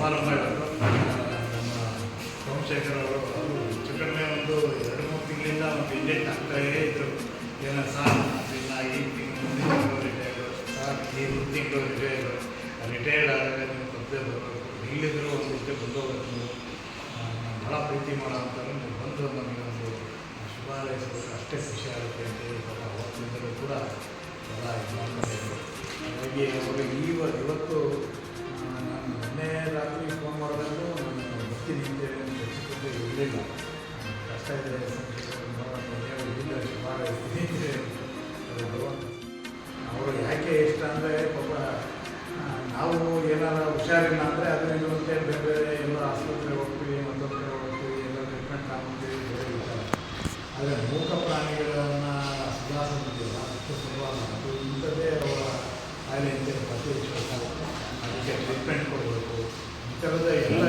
ಸಮಾರಂಭ ಇವತ್ತು ನಮ್ಮ ಸೋಮಶೇಖರ್ ಅವರು ಅವರು ಹೆಚ್ಚು ಕಡಿಮೆ ಒಂದು ಎರಡು ಮೂರು ತಿಂಗಳಿಂದ ಒಂದು ಇಂಜೆಕ್ಟ್ ಆಗ್ತಾಯೇ ಇದ್ರು. ಏನೋ ಸಾರ್ ಇಲ್ಲ ಈ ತಿಂಗಳು ರಿಟೈರ್ಡು ಸಾರ್, ಈ ತಿಂಗಳು ರಿಟೈರ್ಡು ರಿಟೈರ್ಡ್ ಆದಾಗ ನೀವು ಬರ್ತೇ ಬರಬೇಕು ಇಲ್ಲಿದ್ರು ಒಂದು ಇಷ್ಟೇ ಬಂದೋಗ್ಬೇಕು ಭಾಳ ಪ್ರೀತಿ ಮಾಡೋ ಅಂತಾರೆ ಹುಷಾರಿಲ್ಲ ಅಂದರೆ ಅದರಿಂದ ಮತ್ತೆ ಬೇರೆ ಬೇರೆ ಎಲ್ಲ ಆಸ್ಪತ್ರೆಗೆ ಹೋಗ್ತೀವಿ ಮತ್ತೊಂದು ಕಡೆ ಹೋಗ್ತೀವಿ, ಎಲ್ಲ ಟ್ರೀಟ್ಮೆಂಟ್ ತಗೊಂತೀವಿ, ಬೇರೆ ಆದರೆ ಮೂಕ ಪ್ರಾಣಿಗಳನ್ನು ಸುಧಾರಿಸೋದಿಲ್ಲ ಅಷ್ಟು ಸುಲಭ. ಅದು ಇಂಥದ್ದೇ ಅವರ ಕಾಯಿಲೆ ಅಂತೇಳಿ ಪತ್ತೆ ಅದಕ್ಕೆ ಟ್ರೀಟ್ಮೆಂಟ್ ಕೊಡಬೇಕು. ಈ ಥರದ ಎಲ್ಲ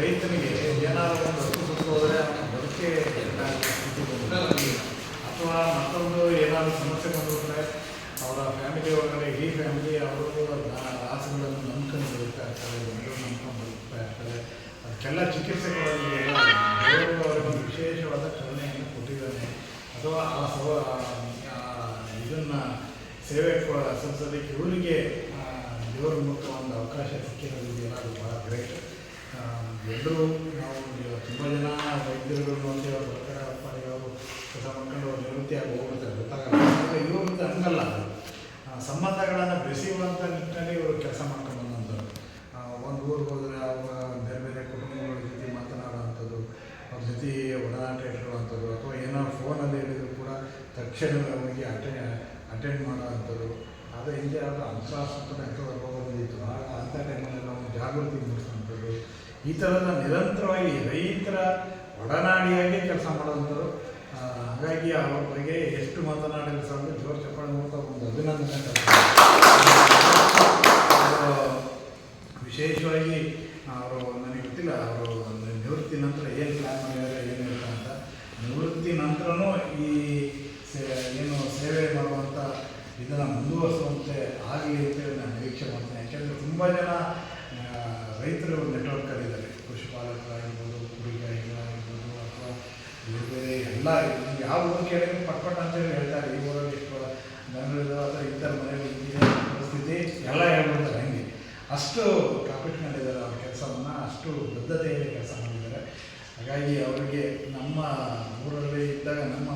ರೈತನಿಗೆ ಏನಾದರೂ ಒಂದು ಹತ್ತು ಸುತ್ತು ಹೋದರೆ ಬದುಕೆ ಅಥವಾ ಮತ್ತೊಂದು ಏನಾದರೂ ಸಮಸ್ಯೆ ಬಂದ್ರೆ ಅವರ ಫ್ಯಾಮಿಲಿ ಒಳಗಡೆ, ಈ ಫ್ಯಾಮಿಲಿ ಅವರು ಆಸೆಗಳನ್ನು ನಂಬ್ಕೊಂಡು ಇರ್ತಾರೆ ಜನರು ನಂಬ್ಕೊಂಡು ಬದುಕ್ತಾ ಇರ್ತಾರೆ ಅದಕ್ಕೆಲ್ಲ ಚಿಕಿತ್ಸೆಗಳಲ್ಲಿ ಕೊಡೋದು ದೇವರು ಅವರಿಗೊಂದು ವಿಶೇಷವಾದ ಕರುಣೆಯನ್ನು ಕೊಟ್ಟಿದ್ದಾನೆ. ಅಥವಾ ಆ ಸವ ಇದನ್ನು ಸೇವೆ ಕೊ- ಸಲ್ಲಿಸೋದಕ್ಕೆ ಇವರಿಗೆ ದೇವರ ಮೂಲಕ ಒಂದು ಅವಕಾಶ ಸಿಕ್ಕಿರೋದಿದೆಯಲ್ಲ ಅದು ಭಾಳ ಗ್ರೇಟ್. ಎಲ್ಲರೂ ನಾವು ತುಂಬ ಜನ ವೈದ್ಯರುಗಳು ಅಂತ ಹೇಳಿ ಬರ್ತಾರೆ ಅವರು ಕೆಲಸ ಮಾಡ್ಕೊಂಡು ಅವ್ರು ನಿವೃತ್ತಿಯಾಗಿ ಗೊತ್ತಾಗಲ್ಲ ಆದರೆ ಇವ್ರದ್ದು ಹಂಗಲ್ಲ ಅದು ಆ, ಸಂಬಂಧಗಳನ್ನು ಬೆಸೆಯುವಂಥ ನಿಟ್ಟಿನಲ್ಲಿ ಇವರು ಕೆಲಸ ಮಾಡ್ಕೊಂಡು ಬಂದಂಥವ್ರು ಆ, ಒಂದು ಊರಿಗೆ ಹೋದರೆ ಅವ್ರ ಬೇರೆ ಬೇರೆ ಕುಟುಂಬಗಳ ಜೊತೆ ಮಾತನಾಡುವಂಥದ್ದು ಅವ್ರ ಜೊತೆ ಒಡನಾಟ ಇಟ್ಕೊಳ್ಳುವಂಥದ್ದು ಅಥವಾ ಏನೋ ಫೋನಲ್ಲಿ ಹೇಳಿದ್ರು ಕೂಡ ತಕ್ಷಣವೇ ಹೋಗಿ ಅಟೆಂಡ್ ಅಟೆಂಡ್ ಮಾಡೋವಂಥದ್ದು. ಆದರೆ ಹಿಂದೆ ಯಾವುದೋ ಅಂತಾರಾಷ್ಟ್ರೀಯ ಎಂಥ ರೋಗ ಆಗ ಅಂಥ ಟೈಮಲ್ಲಿ ನಾವು ಜಾಗೃತಿ ಮೂಡಿಸುವಂಥದ್ದು. ಈ ಥರದ ನಿರಂತರವಾಗಿ ರೈತರ ಒಡನಾಡಿಯಾಗಿ ಕೆಲಸ ಮಾಡುವಂಥದ್ದು. ಹಾಗಾಗಿ ಅವ್ರ ಬಗ್ಗೆ ಎಷ್ಟು ಮಾತನಾಡಲು ಸಾಕು ಜೋರು ಚಪ್ಪಾಳೆ ಮೂಲಕ ಒಂದು ಅಭಿನಂದನೆ ವಿಶೇಷವಾಗಿ ಅವರು, ನನಗೆ ಗೊತ್ತಿಲ್ಲ, ಅವರು ನಿವೃತ್ತಿ ನಂತರ ಏನು ಪ್ಲ್ಯಾನ್ ಮಾಡಿದ್ದಾರೆ, ಏನು ಅಂತ. ನಿವೃತ್ತಿ ನಂತರನೂ ಈ ಏನು ಸೇವೆ ಮಾಡುವಂಥ ಇದನ್ನು ಮುಂದುವರಿಸುವಂತೆ ಆಗಲಿ ಅಂತೇಳಿ ನಾನು ನಿರೀಕ್ಷೆ ಮಾಡ್ತೇನೆ. ಯಾಕೆಂದರೆ ತುಂಬ ಜನ ರೈತರು ನೆಟ್ವರ್ಕಲ್ಲಿದ್ದಾರೆ ಪಶುಪಾಲಕರಾಗಿರ್ಬೋದು ಕುರಿಗಾಯಿಗಳಾಗಿರ್ಬೋದು ಅಥವಾ ಬೇರೆ ಬೇರೆ ಎಲ್ಲ ಯಾವ ಊರು ಕೇಳಿದ್ರೆ ಪಟ್ ಪಟ್ ಅಂತೇಳಿ ಹೇಳ್ತಾರೆ. ಈ ಊರಲ್ಲಿ ಎಷ್ಟು ಬೆಂಗಳೂರು ಅಥವಾ ಇತರ ಮನೆಯಲ್ಲಿ ಪರಿಸ್ಥಿತಿ ಎಲ್ಲ ಹೇಳ್ಬಿಡ್ತಾರೆ ಹಂಗೆ. ಅಷ್ಟು ಕಾಪಿಟ್ಕೊಂಡಿದ್ದಾರೆ ಅವ್ರ ಕೆಲಸವನ್ನು, ಅಷ್ಟು ಬದ್ಧತೆಯಲ್ಲಿ ಕೆಲಸ ಮಾಡಿದ್ದಾರೆ. ಹಾಗಾಗಿ ಅವರಿಗೆ ನಮ್ಮ ಊರಲ್ಲಿ ಇದ್ದಾಗ, ನಮ್ಮ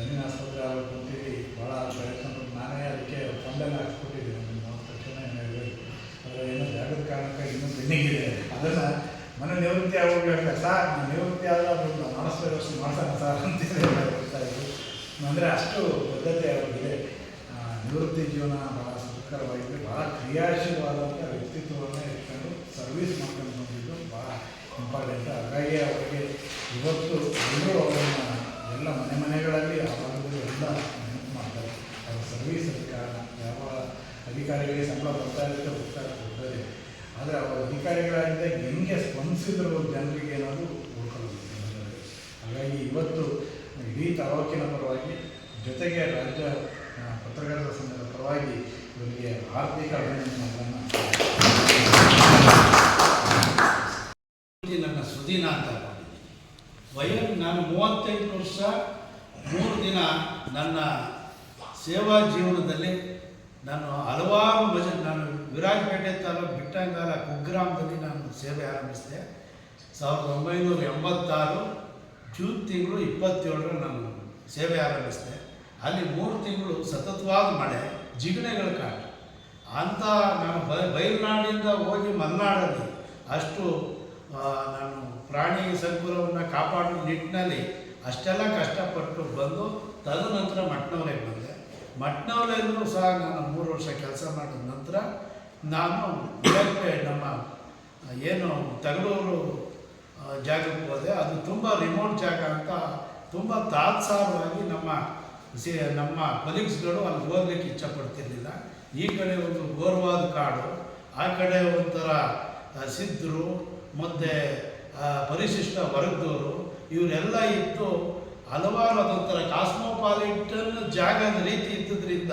ದನಿನ ಆಸ್ಪತ್ರೆ ಆಗಬೇಕು ಅಂತೇಳಿ ಭಾಳ ಪ್ರಯತ್ನ ಪಟ್ಟು ನಾನೇ ಅದಕ್ಕೆ ಫಂಡೆಲ್ಲ ಹಾಕ್ಸ್ಕೊಟ್ಟಿದ್ದೀನಿ ನಾವು ತಕ್ಷಣ ಹೇಳಬೇಕು ಅದರ ಏನು ಜಾಗದ ಕಾರಣಕ್ಕೆ ಇನ್ನೂ ಇದೆ ಅದನ್ನು ಮನೆ ನಿವೃತ್ತಿ ಆಗೋಗಿ ಹೇಳ್ತಾರೆ, ಸರ್, ನಾನು ನಿವೃತ್ತಿ ಆದರೆ ಅದನ್ನು ವ್ಯವಸ್ಥೆ ಮಾಡ್ತಾನೆ ಸರ್ ಅಂತೇಳಿ ಹೇಳ್ತಾ ಇದ್ದರು ಅಂದರೆ ಅಷ್ಟು ಬದ್ಧತೆ ಆಗಿದೆ ನಿವೃತ್ತಿ ಜೀವನ ಭಾಳ ಸುಖಕರವಾಗಿದೆ ಭಾಳ ಕ್ರಿಯಾಶೀಲವಾದಂಥ ವ್ಯಕ್ತಿತ್ವವನ್ನು ಇಟ್ಕೊಂಡು ಸರ್ವಿಸ್ ಮಾಡ್ಕೊಂಡು ಬಂದಿದ್ದು ಭಾಳ ಇಂಪಾರ್ಟೆಂಟ್. ಹಾಗಾಗಿ ಅವರಿಗೆ ಇವತ್ತು ಎಲ್ಲರೂ ಅವರನ್ನು ಎಲ್ಲ ಮನೆ ಮನೆಗಳಲ್ಲಿ ಆ ಭಾಗದಲ್ಲಿ ಎಲ್ಲ ನೆನಪು ಮಾಡ್ತಾರೆ. ಅವರ ಸರ್ವಿಸ್ ಕಾರಣ. ಯಾವ ಅಧಿಕಾರಿಗಳಿಗೆ ಸಂಬಳ ಬರ್ತಾ ಇರುತ್ತೆ, ಹೋಗ್ತಾ ಹೋಗ್ತದೆ ಆದರೆ ಅವರ ಅಧಿಕಾರಿಗಳಾಗಿದ್ದ ಹೆಂಗೆ ಸ್ಪಂದಿಸಿದ್ರು ಜನರಿಗೆ ಏನಾದರೂ ಉಳ್ಕೊಳ್ಳೋದು. ಹಾಗಾಗಿ ಇವತ್ತು ಇಡೀ ತಾಲೂಕಿನ ಪರವಾಗಿ, ಜೊತೆಗೆ ರಾಜ್ಯ ಪತ್ರಕರ್ತರ ಸಂಘದ ಪರವಾಗಿ ಇವರಿಗೆ ಆರ್ಥಿಕ ಅಭಿನಂದನೆಗಳನ್ನು ಇದು ನನ್ನ ಸುದೀನ ಅಂತ ಮಾಡಿದ್ದೀನಿ ವಯ ನಾನು ಮೂವತ್ತೆಂಟು ವರ್ಷ, ಮೂರು ದಿನ ನನ್ನ ಸೇವಾ ಜೀವನದಲ್ಲಿ ನಾನು ಹಲವಾರು ಭಜ, ನಾನು ವಿರಾಜಪೇಟೆ ತಾಲೂಕು ಬಿಟ್ಟಂಗಾಲ ಕುಗ್ರಾಮದಲ್ಲಿ ನಾನು ಸೇವೆ ಆರಂಭಿಸಿದೆ. ಸಾವಿರದ ಒಂಬೈನೂರ ಎಂಬತ್ತಾರು ಜೂನ್ ತಿಂಗಳು ಇಪ್ಪತ್ತೇಳರ ನಾನು ಸೇವೆ ಆರಂಭಿಸಿದೆ. ಅಲ್ಲಿ ಮೂರು ತಿಂಗಳು ಸತತವಾದ ಮಳೆ, ಜಿಗಣೆಗಳ ಕಾಟ. ಅಂತ ನಾನು ಬಯಲುನಾಡಿಂದ ಹೋಗಿ ಮಲೆನಾಡಲ್ಲಿ ಅಷ್ಟು ನಾನು ಪ್ರಾಣಿ ಸಂಕುಲವನ್ನು ಕಾಪಾಡೋ ನಿಟ್ಟಿನಲ್ಲಿ ಅಷ್ಟೆಲ್ಲ ಕಷ್ಟಪಟ್ಟು ಬಂದು ತದನಂತರ ಮಟ್ನವರೆಗೆ ಬಂದೆ. ಮಟ್ನವರೆಲ್ಲೂ ಸಹ ನಾನು ಮೂರು ವರ್ಷ ಕೆಲಸ ಮಾಡಿದ ನಂತರ ನಾನು ನಮ್ಮ ಏನು ತಗಲೂರು ಆ, ಜಾಗಕ್ಕೆ ಹೋದೆ. ಅದು ತುಂಬ ರಿಮೋಟ್ ಜಾಗ ಅಂತ ತುಂಬ ತಾತ್ಸಾರವಾಗಿ ನಮ್ಮ ಸಿ ನಮ್ಮ ಕೊಲೀಗ್ಸ್ಗಳು ಅಲ್ಲಿ ಹೋಗ್ಲಿಕ್ಕೆ ಇಚ್ಛಪಡ್ತಿರ್ಲಿಲ್ಲ ಈ ಕಡೆ ಒಂದು ಗೋರ್ವಾದ ಕಾಡು ಆ ಕಡೆ ಒಂಥರ ಸಿದ್ಧರು ಮತ್ತು ಪರಿಶಿಷ್ಟ ವರ್ಗದವರು ಇವರೆಲ್ಲ ಇತ್ತು ಹಲವಾರು ಅದೊಂಥರ ಕಾಸ್ಮೋಪಾಲಿಟನ್ ಜಾಗದ ರೀತಿ ಇದ್ದುದರಿಂದ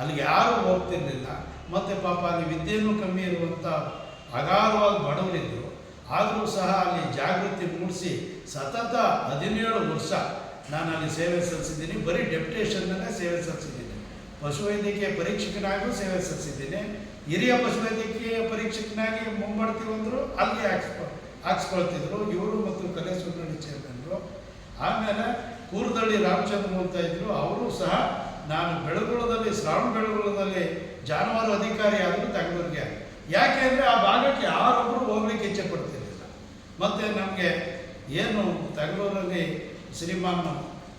ಅಲ್ಲಿಗೆ ಯಾರೂ ಹೋಗ್ತಿರ್ಲಿಲ್ಲ. ಮತ್ತು ಪಾಪ ಅಲ್ಲಿ ವಿದ್ಯೆನೂ ಕಮ್ಮಿ ಇರುವಂಥ ಅಗಾಧವಾದ ಬಡವರಿದ್ದರು ಆದರೂ ಸಹ ಅಲ್ಲಿ ಜಾಗೃತಿ ಮೂಡಿಸಿ ಸತತ ಹದಿನೇಳು ವರ್ಷ ನಾನು ಅಲ್ಲಿ ಸೇವೆ ಸಲ್ಲಿಸಿದ್ದೀನಿ. ಬರೀ ಡೆಪ್ಯುಟೇಷನ್ನಲ್ಲೇ ಸೇವೆ ಸಲ್ಲಿಸಿದ್ದೀನಿ. ಪಶುವೈದ್ಯಕೀಯ ಪರೀಕ್ಷಕನಾಗೂ ಸೇವೆ ಸಲ್ಲಿಸಿದ್ದೇನೆ. ಹಿರಿಯ ಪಶುವೈದ್ಯಕೀಯ ಪರೀಕ್ಷಕನಾಗಿ ಮುಂಬಡ್ತೀವಿ ಬಂದರು ಅಲ್ಲಿ ಹಾಕ್ಸ್ಕೊ, ಹಾಕ್ಸ್ಕೊಳ್ತಿದ್ರು. ಇವರು ಮತ್ತು ಕಲೆ ಸುಬ್ರಹ್ಮಣ್ಯ ಚೇರ್ಮನ್ರು ಆಮೇಲೆ ಕೂರ್ದಳ್ಳಿ ರಾಮಚಂದ್ರ ಅಂತ ಇದ್ರು. ಅವರು ಸಹ ನಾನು ಬೆಳಗುಳದಲ್ಲಿ, ಶ್ರಾವಣ ಬೆಳಗುಳದಲ್ಲಿ ಜಾನುವಾರು ಅಧಿಕಾರಿ ಆದರೂ ತಗೊಂಡ್ರಿಗೆ ಯಾಕೆ ಅಂದರೆ ಆ ಭಾಗಕ್ಕೆ ಯಾರೊಬ್ಬರು ಹೋಗ್ಲಿಕ್ಕೆ ಇಚ್ಛೆ ಪಡ್ತಿರಲಿಲ್ಲ. ಮತ್ತು ನಮಗೆ ಏನು ತಗಲೂರಲ್ಲಿ ಶ್ರೀಮಾನ್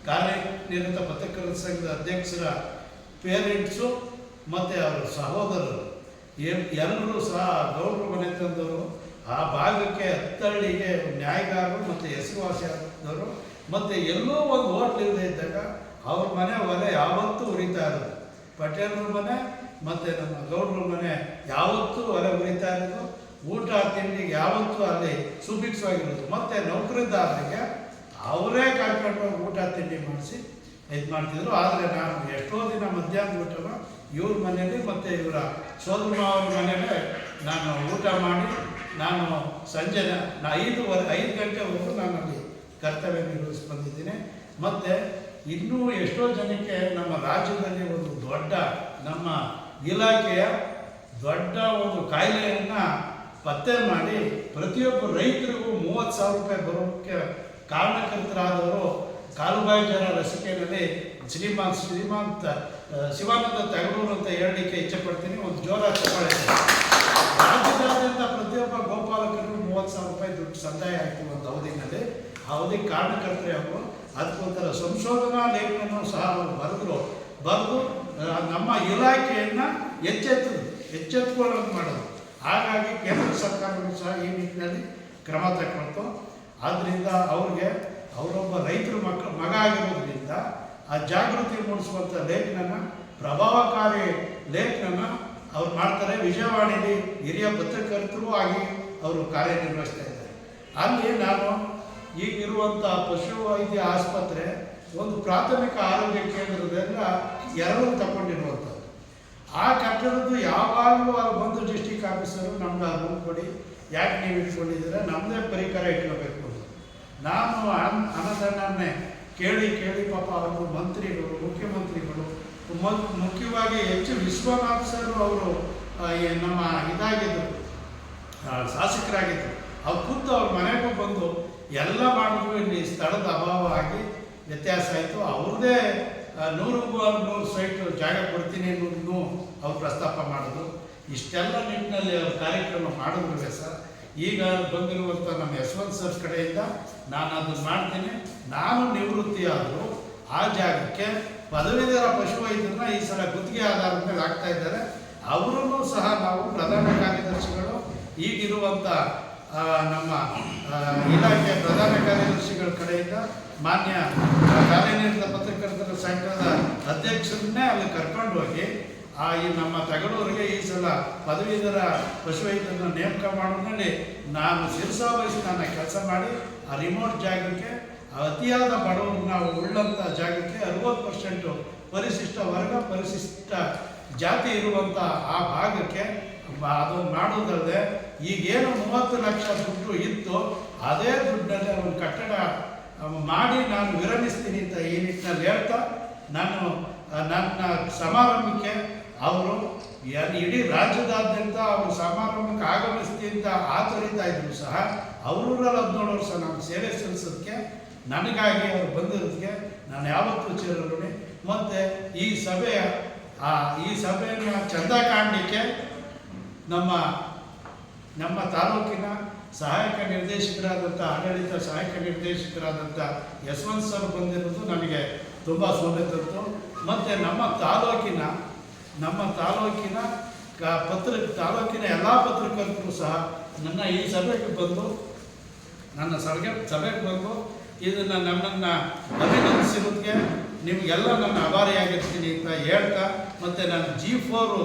ಕಾರ್ಯನಿರತ ಪತ್ರಕರ್ತ ಸಂಘದ ಅಧ್ಯಕ್ಷರ ಪೇರೆಂಟ್ಸು ಮತ್ತು ಅವರ ಸಹೋದರರು. ಎಲ್ಲರೂ ಸಹ ಗೌರವ ಮನೆ ತಂದವರು, ಆ ಭಾಗಕ್ಕೆ ಹತ್ತಳ್ಳಿಗೆ ನ್ಯಾಯಗಾರರು ಮತ್ತು ಹೆಸರುವಾಸಿಯಾದವರು ಮತ್ತು ಎಲ್ಲೋ ಒಂದು ಹೋಟ್ಲ್ ಇಲ್ಲದೆ ಇದ್ದಾಗ ಅವ್ರ ಮನೆ ಒಲೆ ಯಾವತ್ತೂ ಉರಿತಾ ಇರೋದು. ಪಟೇಲ್ರ ಮನೆ ಮತ್ತು ನಮ್ಮ ಗೌಡ್ರ ಮನೆ ಯಾವತ್ತೂ ಒಲೆ ಉರಿತಾ ಇರೋದು. ಊಟ ತಿಂಡಿಗೆ ಯಾವತ್ತೂ ಅಲ್ಲಿ ಸುಭಿಕ್ಷವಾಗಿರೋದು. ಮತ್ತು ನೌಕರಿದಾರರಿಗೆ ಅವರೇ ಕರ್ಕೊಂಡು ಹೋಗಿ ಊಟ ತಿಂಡಿ ಮಾಡಿಸಿ ಇದು ಮಾಡ್ತಿದ್ರು. ಆದರೆ ನಾನು ಎಷ್ಟೋ ದಿನ ಮಧ್ಯಾಹ್ನ ಊಟವ, ಇವ್ರ ಮನೇಲಿ ಮತ್ತು ಇವರ ಸೋದರ ಅವ್ರ ಮನೇಲಿ ನಾನು ಊಟ ಮಾಡಿ, ನಾನು ಸಂಜೆ ನಾ ಐದುವರೆ, ಐದು ಗಂಟೆವರೆಗೂ ನಾನು ಅಲ್ಲಿ ಕರ್ತವ್ಯ ನಿರ್ವಹಿಸಿ ಬಂದಿದ್ದೀನಿ. ಮತ್ತು ಇನ್ನೂ ಎಷ್ಟೋ ಜನಕ್ಕೆ ನಮ್ಮ ರಾಜ್ಯದಲ್ಲಿ ಒಂದು ದೊಡ್ಡ, ನಮ್ಮ ಇಲಾಖೆಯ ದೊಡ್ಡ ಒಂದು ಕಾಯಿಲೆಯನ್ನು ಪತ್ತೆ ಮಾಡಿ ಪ್ರತಿಯೊಬ್ಬ ರೈತರಿಗೂ ಮೂವತ್ತು ಸಾವಿರ ರೂಪಾಯಿ ಬರೋಕ್ಕೆ ಕಾರಣಕರ್ತರಾದವರು ಕಾಲುಬಾಯಿ ಜನ ಲಸಿಕೆಯಲ್ಲಿ ಶ್ರೀಮಾನ್ ಶ್ರೀಮಂತ ಶಿವಾನಂದ ತಗಡೂರು ಅಂತ ಹೇಳಲಿಕ್ಕೆ ಇಚ್ಛೆ ಪಡ್ತೀನಿ ಒಂದು ಜೋರ ಚಪ್ಪಾಳೆ. ರಾಜ್ಯದಾದ್ಯಂತ ಪ್ರತಿಯೊಬ್ಬ ಗೋಪಾಲಕರು ಮೂವತ್ತು ಸಾವಿರ ರೂಪಾಯಿ ದುಡ್ಡು ಸಂದಾಯ ಆಯಿತು ಒಂದು ಅವಧಿನಲ್ಲಿ. ಆ ಅವಧಿಗೆ ಕಾರಣಕರ್ತರೆ ಅವರು. ಅದಕ್ಕೊಂಥರ ಸಂಶೋಧನಾ ಲೇಖನ ಸಹ ಅವರು ಬರೆದ್ರು. ಬರೆದು ನಮ್ಮ ಇಲಾಖೆಯನ್ನು ಎಚ್ಚೆತ್ತು ಎಚ್ಚೆತ್ಕೊಳ್ಳೋದು ಮಾಡೋದು. ಹಾಗಾಗಿ ಕೇಂದ್ರ ಸರ್ಕಾರಗಳು ಸಹ ಈ ನಿಟ್ಟಿನಲ್ಲಿ ಕ್ರಮ ತಗೊಳ್ತು ಆದ್ದರಿಂದ ಅವ್ರಿಗೆ ಅವರೊಬ್ಬ ರೈತರ ಮಕ್ಕ ಮಗ ಆಗಿರೋದ್ರಿಂದ ಆ ಜಾಗೃತಿ ಮೂಡಿಸುವಂಥ ಲೇಖನನ ಪ್ರಭಾವಕಾರಿ ಲೇಖನನ ಅವ್ರು ಮಾಡ್ತಾರೆ. ವಿಜಯವಾಣಿಲಿ ಹಿರಿಯ ಪತ್ರಕರ್ತರು ಆಗಿ ಅವರು ಕಾರ್ಯನಿರ್ವಹಿಸ್ತಾ ಇದ್ದಾರೆ. ಅಲ್ಲಿ ನಾನು ಈಗಿರುವಂಥ ಪಶು ವೈದ್ಯ ಆಸ್ಪತ್ರೆ ಒಂದು ಪ್ರಾಥಮಿಕ ಆರೋಗ್ಯ ಕೇಂದ್ರದಿಂದ ಎರಡು ತಗೊಂಡಿರುವಂಥದ್ದು ಆ ಕಟ್ಟಡದ್ದು ಯಾವಾಗಲೂ ಅಲ್ಲಿ ಬಂದು ಡಿಸ್ಟಿಕ್ ಆಫೀಸರು ನಮ್ಗೆ ಆ ಕೊಡಿ. ಯಾಕೆ ನೀವು ಇಟ್ಕೊಂಡಿದ್ದೀರ? ನಮ್ಮದೇ ಪರಿಕರ ಇಟ್ಕೋಬೇಕು ನಾನು ಅನ್ ಅನುದಾನನ್ನೇ ಕೇಳಿ ಕೇಳಿ ಪಾಪ ಅವರು ಮಂತ್ರಿಗಳು, ಮುಖ್ಯಮಂತ್ರಿಗಳು ಮುಖ್ಯವಾಗಿ ಹೆಚ್ಚು ವಿಶ್ವನಾಥ್ ಸರ್ ಅವರು ನಮ್ಮ ಇದಾಗಿದ್ದರು ಶಾಸಕರಾಗಿದ್ದರು ಅವ್ರು ಖುದ್ದು ಅವ್ರ ಮನೆಗೂ ಬಂದು ಎಲ್ಲ ಮಾಡಿದ್ರು. ಇಲ್ಲಿ ಸ್ಥಳದ ಅಭಾವ ಆಗಿ ವ್ಯತ್ಯಾಸ ಆಯಿತು. ಅವ್ರದ್ದೇ ನೂರು ನೂರಿಗೂ ನೂರು ಸೈಟ್ ಜಾಗ ಕೊಡ್ತೀನಿ ಅನ್ನೋದನ್ನು ಅವ್ರು ಪ್ರಸ್ತಾಪ ಮಾಡಿದ್ರು. ಇಷ್ಟೆಲ್ಲ ನಿಟ್ಟಿನಲ್ಲಿ ಅವ್ರ ಕಾರ್ಯಕ್ರಮ ಮಾಡಿದ್ರು ಸರ್. ಈಗ ಬಂದಿರುವಂಥ ನಮ್ಮ ಯಶವಂತ್ ಸರ್ ಕಡೆಯಿಂದ ನಾನು ಅದನ್ನು ಮಾಡ್ತೀನಿ. ನಾನು ನಿವೃತ್ತಿ ಆದರೂ ಆ ಜಾಗಕ್ಕೆ ಪದವೀಧರ ಪಶುವೈದ್ಯರನ್ನ ಈ ಸಲ ಗುತ್ತಿಗೆ ಆಧಾರದ ಮೇಲೆ ಆಗ್ತಾ ಇದ್ದಾರೆ. ಅವರನ್ನು ಸಹ ನಾವು ಪ್ರಧಾನ ಕಾರ್ಯದರ್ಶಿಗಳು ಈಗಿರುವಂಥ ನಮ್ಮ ಇಲಾಖೆ ಪ್ರಧಾನ ಕಾರ್ಯದರ್ಶಿಗಳ ಕಡೆಯಿಂದ ಮಾನ್ಯ ಕಾರ್ಯನಿರತ ಪತ್ರಕರ್ತರ ಸಂಘದ ಅಧ್ಯಕ್ಷರನ್ನೇ ಅಲ್ಲಿ ಕರ್ಕೊಂಡು ಹೋಗಿ ಆ ಈ ನಮ್ಮ ತಗಡೂರಿಗೆ ಈ ಸಲ ಪದವೀಧರ ಪಶುವೈದ್ಯರನ್ನ ನೇಮಕ ಮಾಡೋದ್ರಲ್ಲಿ ನಾನು ಶಿರಸಾವಹಿಸಿ ನನ್ನ ಕೆಲಸ ಮಾಡಿ ಆ ರಿಮೋಟ್ ಜಾಗಕ್ಕೆ ಅತಿಯಾದ ಬಡವರು ನಾವು ಉಳ್ಳಂಥ ಜಾಗಕ್ಕೆ ಅರುವತ್ತು ಪರ್ಸೆಂಟು ಪರಿಶಿಷ್ಟ ವರ್ಗ ಪರಿಶಿಷ್ಟ ಜಾತಿ ಇರುವಂಥ ಆ ಭಾಗಕ್ಕೆ ಅದನ್ನು ಮಾಡೋದಲ್ಲದೆ ಈಗೇನು ಮೂವತ್ತು ಲಕ್ಷ ದುಡ್ಡು ಇತ್ತು, ಅದೇ ದುಡ್ಡಲ್ಲಿ ಒಂದು ಕಟ್ಟಡ ಮಾಡಿ ನಾನು ವಿರಮಿಸ್ತೀನಿ ಅಂತ ಈ ನಿಟ್ಟಿನಲ್ಲಿ ಹೇಳ್ತಾ, ನಾನು ನನ್ನ ಸಮಾರಂಭಕ್ಕೆ ಅವರು ಇಡೀ ರಾಜ್ಯದಾದ್ಯಂತ ಅವರು ಸಮಾರಂಭಕ್ಕೆ ಆಗಮಿಸ್ತಿ ಅಂತ ಆತರಿತಾ ಇದ್ರು ಸಹ ಅವರೂರಲ್ಲಿ ಹದಿನೇಳು ವರ್ಷ ನಮ್ಮ ಸೇವೆ ಸಲ್ಲಿಸೋದಕ್ಕೆ, ನನಗಾಗಿ ಅವರು ಬಂದಿರೋದಕ್ಕೆ ನಾನು ಯಾವತ್ತೂ ಚಿರಋಣಿ. ಮತ್ತು ಈ ಸಭೆಯ, ಆ, ಈ ಸಭೆಯನ್ನು ಚಂದ ಕಾಣಲಿಕ್ಕೆ ನಮ್ಮ ನಮ್ಮ ತಾಲೂಕಿನ ಸಹಾಯಕ ನಿರ್ದೇಶಕರಾದಂಥ, ಆಡಳಿತ ಸಹಾಯಕ ನಿರ್ದೇಶಕರಾದಂಥ ಯಶವಂತ್ ಸರ್ ಬಂದಿರೋದು ನನಗೆ ತುಂಬ ಸೌಲಭ್ಯ ತಂತು ಮತ್ತು ನಮ್ಮ ತಾಲೂಕಿನ ನಮ್ಮ ತಾಲೂಕಿನ ಪತ್ರ, ತಾಲೂಕಿನ ಎಲ್ಲ ಪತ್ರಕರ್ತರು ಸಹ ನನ್ನ ಈ ಸಭೆಗೆ ಬಂದು, ನನ್ನ ಸಭೆಗೆ ಸಭೆಗೆ ಬಂದು ಇದನ್ನು ನನ್ನನ್ನು ಅಭಿನಂದಿಸಿರೋದಕ್ಕೆ ನಿಮಗೆಲ್ಲ ನನ್ನ ಆಭಾರಿಯಾಗಿರ್ತೀನಿ ಅಂತ ಹೇಳ್ತಾ ಮತ್ತು ನನ್ನ ಜಿ ಫೋರು,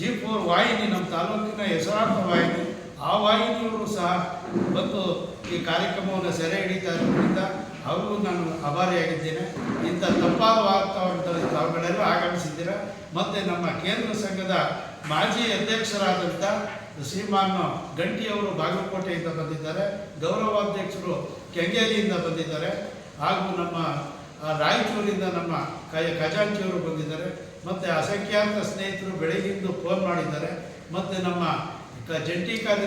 ಜಿ ಫೋರ್ ವಾಹಿನಿ ನಮ್ಮ ತಾಲೂಕಿನ ಹೆಸರಾಂತ ವಾಹಿನಿ, ಆ ವಾಹಿನಿಯವರು ಸಹ ಬಂದು ಈ ಕಾರ್ಯಕ್ರಮವನ್ನು ಸೆರೆ ಹಿಡಿತಾ ಇರೋದ್ರಿಂದ ಅವ್ರಿಗೂ ನಾನು ಆಭಾರಿಯಾಗಿದ್ದೇನೆ ಇಂಥ ತಪ್ಪಾದ ವಾತಾವರಣದಲ್ಲಿ ತಾವುಗಳೆಲ್ಲ ಆಗಮಿಸಿದ್ದೀರ? ಮತ್ತು ನಮ್ಮ ಕೇಂದ್ರ ಸಂಘದ ಮಾಜಿ ಅಧ್ಯಕ್ಷರಾದಂಥ ಶ್ರೀಮಾನ್ ಗಂಟಿಯವರು ಬಾಗಲಕೋಟೆಯಿಂದ ಬಂದಿದ್ದಾರೆ. ಗೌರವಾಧ್ಯಕ್ಷರು ಕೆಂಗೇರಿಯಿಂದ ಬಂದಿದ್ದಾರೆ. ಹಾಗೂ ನಮ್ಮ ರಾಯಚೂರಿಂದ ನಮ್ಮ ಕಯ ಖಜಾಂಚಿಯವರು ಬಂದಿದ್ದಾರೆ. ಮತ್ತು ಅಸಂಖ್ಯಾತ ಸ್ನೇಹಿತರು ಬೆಳಗಿಂದು ಫೋನ್ ಮಾಡಿದ್ದಾರೆ. ಮತ್ತು ನಮ್ಮ ಕ ಜಂಟಿ ಕಾರ್ಯ